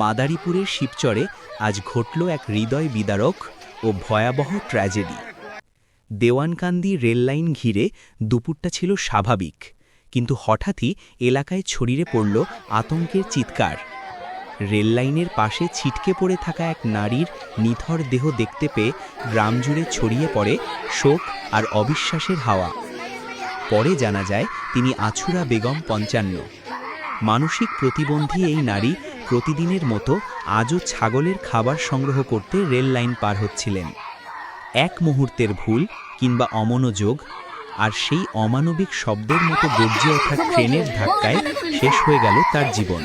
মাদারীপুরের শিবচরে আজ ঘটল এক হৃদয় বিদারক ও ভয়াবহ ট্র্যাজেডি। দেওয়ানকান্দি রেললাইন ঘিরে দুপুরটা ছিল স্বাভাবিক, কিন্তু হঠাৎই এলাকায় ছড়িয়ে পড়ল আতঙ্কের চিৎকার। রেললাইনের পাশে ছিটকে পড়ে থাকা এক নারীর নিথর দেহ দেখতে পেয়ে গ্রাম জুড়ে ছড়িয়ে পড়ে শোক আর অবিশ্বাসের হাওয়া। পরে জানা যায়, তিনি আছুরা বেগম পঞ্চান্ন। মানসিক প্রতিবন্ধী এই নারী প্রতিদিনের মতো আজও ছাগলের খাবার সংগ্রহ করতে রেল লাইন পার হচ্ছিলেন। এক মুহূর্তের ভুল কিংবা অমনোযোগ, আর সেই অমানবিক শব্দের মতো গর্জে ওঠা ট্রেনের ধাক্কায় শেষ হয়ে গেল তার জীবন।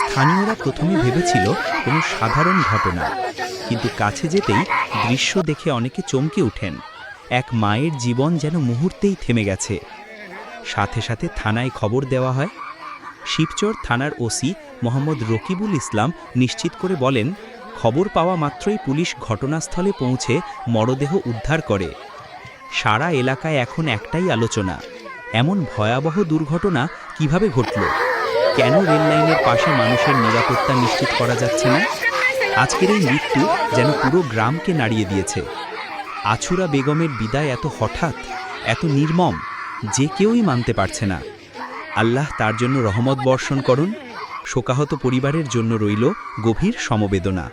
স্থানীয়রা প্রথমে ভেবেছিল কোনো সাধারণ ঘটনা, কিন্তু কাছে যেতেই দৃশ্য দেখে অনেকে চমকে ওঠেন। এক মায়ের জীবন যেন মুহূর্তেই থেমে গেছে। সাথে সাথে থানায় খবর দেওয়া হয় শিবচর থানার ওসি মোহাম্মদ রকিবুল ইসলাম নিশ্চিত করে বলেন, খবর পাওয়া মাত্রই পুলিশ ঘটনাস্থলে পৌঁছে মরদেহ উদ্ধার করে। সারা এলাকায় এখন একটাই আলোচনা, এমন ভয়াবহ দুর্ঘটনা কীভাবে ঘটল? কেন রেললাইনের পাশে মানুষের নিরাপত্তা নিশ্চিত করা যাচ্ছে না? আজকের এই মৃত্যু যেন পুরো গ্রামকে নাড়িয়ে দিয়েছে। আছুরা বেগমের বিদায় এত হঠাৎ, এত নির্মম, যে কেউই মানতে পারছে না। আল্লাহ তার জন্য রহমত বর্ষণ করুন। শোকাহত পরিবারের জন্য রইল গভীর সমবেদনা।